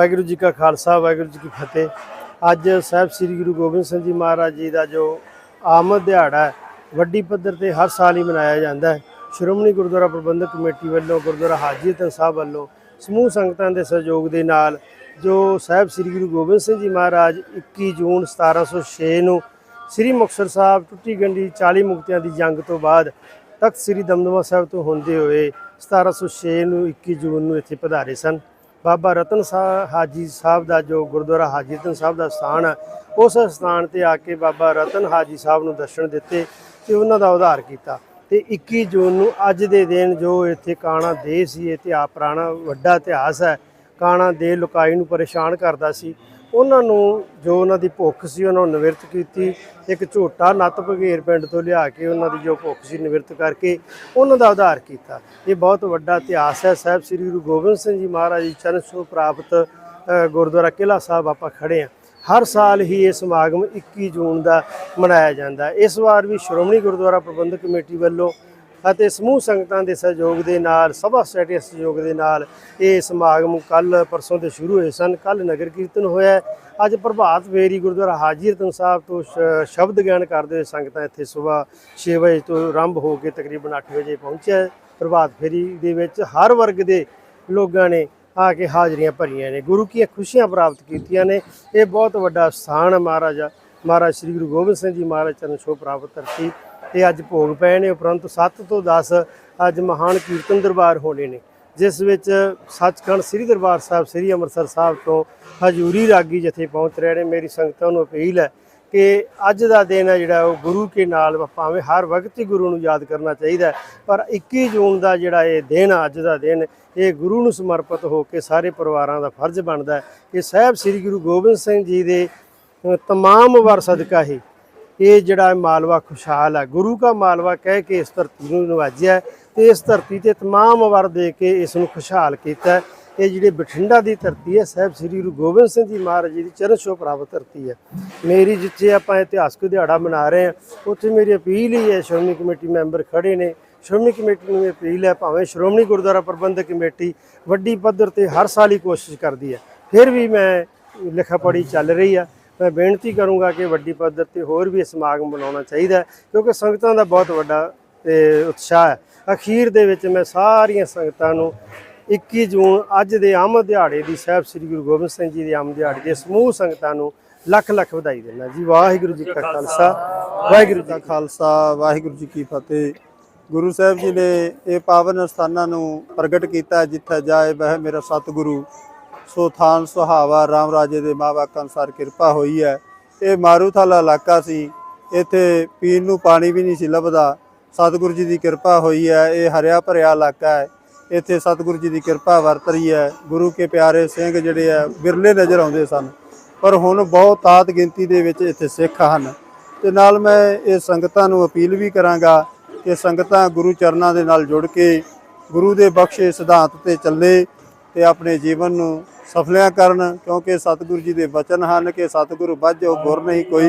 ਵਾਹਿਗੁਰੂ ਜੀ ਕਾ ਖਾਲਸਾ, ਵਾਹਿਗੁਰੂ ਜੀ ਕੀ ਫਤਿਹ। ਅੱਜ ਸਾਹਿਬ ਸ੍ਰੀ ਗੁਰੂ ਗੋਬਿੰਦ ਸਿੰਘ ਜੀ ਮਹਾਰਾਜ ਜੀ ਦਾ ਜੋ ਆਮਦ ਦਿਹਾੜਾ ਹੈ, ਵੱਡੀ ਪੱਧਰ ਤੇ ਹਰ ਸਾਲ ਹੀ ਮਨਾਇਆ ਜਾਂਦਾ ਹੈ। ਸ਼੍ਰੋਮਣੀ ਗੁਰਦੁਆਰਾ ਪ੍ਰਬੰਧਕ ਕਮੇਟੀ ਵੱਲੋਂ, ਗੁਰਦੁਆਰਾ ਹਾਜੀ ਹਾਜੀਤਨ ਸਾਹਿਬ ਵੱਲੋਂ, ਸਮੂਹ ਸੰਗਤਾਂ ਦੇ ਸਹਿਯੋਗ ਦੇ ਨਾਲ ਜੋ ਸਾਹਿਬ ਸ੍ਰੀ ਗੁਰੂ ਗੋਬਿੰਦ ਸਿੰਘ ਜੀ ਮਹਾਰਾਜ 21 ਜੂਨ 1706 ਨੂੰ ਸ੍ਰੀ ਮੁਕਤਸਰ ਸਾਹਿਬ ਟੁੱਟੀ ਗੰਢੀ 40 ਮੁਕਤਿਆਂ ਦੀ ਜੰਗ ਤੋਂ ਬਾਅਦ ਤਖਤ ਸ੍ਰੀ ਦਮਦਮਾ ਸਾਹਿਬ ਤੋਂ ਹੁੰਦੇ ਹੋਏ 1706 ਨੂੰ 21 ਜੂਨ ਨੂੰ ਇੱਥੇ ਪਧਾਰੇ ਸਨ। ਬਾਬਾ ਰਤਨ ਸਾਹਿਬ ਹਾਜੀ ਸਾਹਿਬ ਦਾ ਜੋ ਗੁਰਦੁਆਰਾ ਹਾਜੀ ਰਤਨ ਸਾਹਿਬ ਦਾ ਸਥਾਨ ਹੈ ਉਸ ਸਥਾਨ ਤੇ ਆ ਕੇ ਬਾਬਾ ਰਤਨ ਹਾਜੀ ਸਾਹਿਬ ਨੂੰ ਦਰਸ਼ਨ ਦਿੱਤੇ ਤੇ ਉਹਨਾਂ ਦਾ ਉਧਾਰ ਕੀਤਾ। ਤੇ 21 ਜੂਨ ਨੂੰ ਅੱਜ ਦੇ ਦਿਨ ਜੋ ਇੱਥੇ ਕਾਣਾ ਦੇ ਸੀ ਇਹ ਤੇ ਆ ਪੁਰਾਣਾ ਵੱਡਾ ਇਤਿਹਾਸ ਹੈ, ਕਾਣਾ ਦੇ ਲੁਕਾਈ ਨੂੰ ਪਰੇਸ਼ਾਨ ਕਰਦਾ ਸੀ। ਉਹਨਾਂ ਨੂੰ ਜੋ ਉਹਨਾਂ ਦੀ ਭੁੱਖ ਸੀ, ਉਹਨਾਂ ਨੂੰ ਨਿਵਰਤ ਕੀਤੀ। ਇੱਕ ਝੋਟਾ ਨੱਤ ਭਗੇਰ ਪਿੰਡ ਤੋਂ ਲਿਆ ਕੇ ਉਹਨਾਂ ਦੀ ਜੋ ਭੁੱਖ ਸੀ, ਨਿਵਰਤ ਕਰਕੇ ਉਹਨਾਂ ਦਾ ਉਧਾਰ ਕੀਤਾ। ਇਹ ਬਹੁਤ ਵੱਡਾ ਇਤਿਹਾਸ ਹੈ। ਸਾਹਿਬ ਸ੍ਰੀ ਗੁਰੂ ਗੋਬਿੰਦ ਸਿੰਘ ਜੀ ਮਹਾਰਾਜ ਜੀ ਚਰਨ ਛੋਹ ਪ੍ਰਾਪਤ ਗੁਰਦੁਆਰਾ ਕਿਲ੍ਹਾ ਸਾਹਿਬ ਆਪਾਂ ਖੜੇ ਆ ਹਰ ਸਾਲ ਹੀ ਇਹ ਸਮਾਗਮ 21 ਜੂਨ ਦਾ ਮਨਾਇਆ ਜਾਂਦਾ ਇਸ ਵਾਰ ਵੀ ਸ਼੍ਰੋਮਣੀ ਗੁਰਦੁਆਰਾ ਪ੍ਰਬੰਧਕ ਕਮੇਟੀ ਵੱਲੋਂ ਅਤੇ ਸਮੂਹ ਸੰਗਤਾਂ ਦੇ ਸਹਿਯੋਗ ਦੇ ਨਾਲ, ਸਭਾ ਸੋਸਾਇਟੀ ਦੇ ਸਹਿਯੋਗ ਦੇ ਨਾਲ ਇਹ ਸਮਾਗਮ ਕੱਲ ਪਰਸੋਂ ਦੇ ਸ਼ੁਰੂ ਹੋਏ ਸਨ। ਕੱਲ ਨਗਰ ਕੀਰਤਨ ਹੋਇਆ ਅੱਜ ਪ੍ਰਭਾਤ ਫੇਰੀ ਗੁਰਦੁਆਰਾ ਹਾਜੀ ਰਤਨ ਸਾਹਿਬ ਤੋਂ ਸ਼ਬਦ ਗਿਆਨ ਕਰਦੇ ਹੋਏ ਸੰਗਤਾਂ ਇੱਥੇ ਸਵੇਰ 6 ਵਜੇ ਤੋਂ ਆਰੰਭ ਹੋ ਕੇ ਤਕਰੀਬਨ 8 ਵਜੇ ਪਹੁੰਚਿਆ ਪ੍ਰਭਾਤ ਫੇਰੀ ਦੇ ਵਿੱਚ ਹਰ ਵਰਗ ਦੇ ਲੋਕਾਂ ਨੇ ਆ ਕੇ ਹਾਜ਼ਰੀਆਂ ਭਰੀਆਂ ਨੇ। ਗੁਰੂ ਕੀਆਂ ਖੁਸ਼ੀਆਂ ਪ੍ਰਾਪਤ ਕੀਤੀਆਂ ਨੇ। ਇਹ ਬਹੁਤ ਵੱਡਾ ਸਥਾਨ ਹੈ ਮਹਾਰਾਜਾ, ਮਹਾਰਾਜ ਸ੍ਰੀ ਗੁਰੂ ਗੋਬਿੰਦ ਸਿੰਘ ਜੀ ਮਹਾਰਾਜ ਚਰਨ ਛੋਹ ਪ੍ਰਾਪਤ ਧਰਤੀ ਇਹ ਅੱਜ ਭੋਗ ਪਏ ਨੇ ਉਪਰੰਤ 7 ਤੋਂ 10 ਅੱਜ ਮਹਾਨ ਕੀਰਤਨ ਦਰਬਾਰ ਹੋਣੇ ਨੇ ਜਿਸ ਵਿੱਚ ਸੱਚਖੰਡ ਸ੍ਰੀ ਦਰਬਾਰ ਸਾਹਿਬ ਸ੍ਰੀ ਅੰਮ੍ਰਿਤਸਰ ਸਾਹਿਬ ਤੋਂ ਹਜੂਰੀ ਰਾਗੀ ਜਥੇ ਪਹੁੰਚ ਰਹੇ ਨੇ ਮੇਰੀ ਸੰਗਤਾਂ ਨੂੰ ਅਪੀਲ ਹੈ ਕਿ ਅੱਜ ਦਾ ਦਿਨ ਹੈ ਜਿਹੜਾ ਉਹ ਗੁਰੂ ਕੇ ਨਾਲ ਭਾਵੇਂ ਹਰ ਵਕਤ ਹੀ ਗੁਰੂ ਨੂੰ ਯਾਦ ਕਰਨਾ ਚਾਹੀਦਾ ਪਰ 21 ਜੂਨ ਦਾ ਜਿਹੜਾ ਇਹ ਦਿਨ ਆ, ਅੱਜ ਦਾ ਦਿਨ ਇਹ ਗੁਰੂ ਨੂੰ ਸਮਰਪਿਤ ਹੋ ਕੇ ਸਾਰੇ ਪਰਿਵਾਰਾਂ ਦਾ ਫਰਜ਼ ਬਣਦਾ ਹੈ ਕਿ ਸਾਹਿਬ ਸ੍ਰੀ ਗੁਰੂ ਗੋਬਿੰਦ ਸਿੰਘ ਜੀ ਦੇ ਤਮਾਮ ਵਰ ਸਦਕਾ ਹੀ ਇਹ ਜਿਹੜਾ ਮਾਲਵਾ ਖੁਸ਼ਹਾਲ ਹੈ ਗੁਰੂ ਦਾ ਮਾਲਵਾ ਕਹਿ ਕੇ ਇਸ ਧਰਤੀ ਨੂੰ ਨਵਾਜਿਆ ਹੈ ਤੇ ਇਸ ਧਰਤੀ ਤੇ ਤਮਾਮ ਵਰ ਦੇ ਕੇ ਇਸ ਨੂੰ ਖੁਸ਼ਹਾਲ ਕੀਤਾ ਇਹ ਜਿਹੜੇ ਬਠਿੰਡਾ ਦੀ ਧਰਤੀ ਹੈ, ਸਾਹਿਬ ਸ੍ਰੀ ਗੁਰੂ ਗੋਬਿੰਦ ਸਿੰਘ ਜੀ ਮਹਾਰਾਜ ਜੀ ਦੀ ਚਰਨ ਛੋਹ ਪ੍ਰਾਪਤ ਧਰਤੀ ਹੈ। ਮੇਰੀ ਜਿੱਥੇ ਆਪਾਂ ਇਤਿਹਾਸਕ ਦਿਹਾੜਾ ਮਨਾ ਰਹੇ ਹਾਂ, ਉੱਥੇ ਮੇਰੀ ਅਪੀਲ ਹੀ ਹੈ, ਸ਼੍ਰੋਮਣੀ ਕਮੇਟੀ ਮੈਂਬਰ ਖੜੇ ਨੇ। ਸ਼੍ਰੋਮਣੀ ਕਮੇਟੀ ਨੂੰ ਇਹ ਅਪੀਲ ਹੈ, ਭਾਵੇਂ ਸ਼੍ਰੋਮਣੀ ਗੁਰਦੁਆਰਾ ਪ੍ਰਬੰਧਕ ਕਮੇਟੀ ਵੱਡੀ ਪੱਧਰ ਤੇ ਹਰ ਸਾਲ ਹੀ ਕੋਸ਼ਿਸ਼ ਕਰਦੀ ਹੈ, ਫਿਰ ਵੀ ਮੈਂ ਲਿਖਾ ਪੜੀ ਚੱਲ ਰਹੀ ਆ। ਮੈਂ ਬੇਨਤੀ ਕਰੂੰਗਾ ਕਿ ਵੱਡੀ ਪੱਧਰ ਤੇ ਹੋਰ ਵੀ ਇਹ ਸਮਾਗਮ ਬਣਾਉਣਾ ਚਾਹੀਦਾ ਕਿਉਂਕਿ ਸੰਗਤਾਂ ਦਾ ਬਹੁਤ ਵੱਡਾ ਉਤਸ਼ਾਹ ਹੈ। ਅਖੀਰ ਦੇ ਵਿੱਚ ਮੈਂ ਸਾਰੀਆਂ ਸੰਗਤਾਂ ਨੂੰ 21 ਜੂਨ ਅੱਜ ਦੇ ਆਮ ਦਿਹਾੜੇ ਦੀ ਸਾਹਿਬ ਸ੍ਰੀ ਗੁਰੂ ਗੋਬਿੰਦ ਸਿੰਘ ਜੀ ਦੀ ਆਮਦ ਦਿਹਾੜੇ ਦੇ ਸਮੂਹ ਸੰਗਤਾਂ ਨੂੰ ਲੱਖ ਲੱਖ ਵਧਾਈ ਦਿੰਦਾ ਜੀ। ਵਾਹਿਗੁਰੂ ਜੀ ਕਾ ਖਾਲਸਾ, ਵਾਹਿਗੁਰੂ ਜੀ ਖਾਲਸਾ, ਵਾਹਿਗੁਰੂ ਜੀ ਕੀ ਫਤਿਹ। ਗੁਰੂ ਸਾਹਿਬ ਜੀ ਨੇ ਇਹ ਪਾਵਨ ਸਥਾਨਾਂ ਨੂੰ ਪ੍ਰਗਟ ਕੀਤਾ ਜਿੱਥੇ ਜਾਏ ਵਹਿ ਮੇਰਾ ਸਤਿਗੁਰੂ। ਸੋ ਥਾਨ ਸੁਹਾਵਾ, ਰਾਮ ਰਾਜੇ ਦੇ ਮਾਵਾਕ ਅਨਸਾਰ ਕਿਰਪਾ ਹੋਈ ਹੈ। ਇਹ ਮਾਰੂਥਾਲਾ ਇਲਾਕਾ ਸੀ। ਇੱਥੇ ਪੀਣ ਨੂੰ ਪਾਣੀ ਵੀ ਨਹੀਂ ਸੀ ਲੱਭਦਾ। ਸਤਿਗੁਰੂ ਜੀ ਦੀ ਕਿਰਪਾ ਹੋਈ ਹੈ। ਇਹ ਹਰਿਆ ਭਰਿਆ ਇਲਾਕਾ ਹੈ। ਇੱਥੇ ਸਤਿਗੁਰੂ ਜੀ ਦੀ ਕਿਰਪਾ ਵਰਤ ਰਹੀ ਹੈ। ਗੁਰੂ ਕੇ ਪਿਆਰੇ ਸਿੰਘ ਜਿਹੜੇ ਆ ਬਿਰਲੇ ਨਜ਼ਰ ਆਉਂਦੇ ਸਨ। ਪਰ ਹੁਣ ਬਹੁਤ ਤਾਤ ਗਿਣਤੀ ਦੇ ਵਿੱਚ ਇੱਥੇ ਸਿੱਖ ਹਨ। ਤੇ ਨਾਲ ਮੈਂ ਇਹ ਸੰਗਤਾਂ ਨੂੰ ਅਪੀਲ ਵੀ ਕਰਾਂਗਾ ਕਿ ਸੰਗਤਾਂ ਗੁਰੂ ਚਰਨਾਂ ਦੇ ਨਾਲ ਜੁੜ ਕੇ ਗੁਰੂ ਦੇ ਬਖਸ਼ੇ ਸਿਧਾਂਤ ਤੇ ਚੱਲੇ ਤੇ ਆਪਣੇ ਜੀਵਨ ਨੂੰ ਸਫਲਿਆਂ ਕਰਨ, ਕਿਉਂਕਿ ਸਤਿਗੁਰੂ ਜੀ ਦੇ ਬਚਨ ਹਨ ਕਿ ਸਤਿਗੁਰੂ ਬਾਝੋ ਗੁਰ ਨਹੀਂ ਕੋਈ।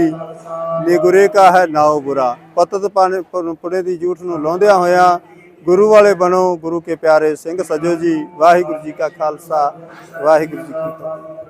ਨੀ ਗੁਰੇ ਕਾ ਹੈ ਨਾਉ ਬੁਰਾ। ਪਤਤ ਪਾਣੇ, ਪੁਣੇ ਦੀ ਜੂਠ ਨੂੰ ਲਾਉਂਦਿਆਂ ਹੋਇਆਂ ਗੁਰੂ ਵਾਲੇ ਬਣੋ। ਗੁਰੂ ਕੇ ਪਿਆਰੇ ਸਿੰਘ ਸਜੋ ਜੀ। ਵਾਹਿਗੁਰੂ ਜੀ ਕਾ ਖਾਲਸਾ। ਵਾਹਿਗੁਰੂ ਜੀ ਕੀ ਫਤਿਹ।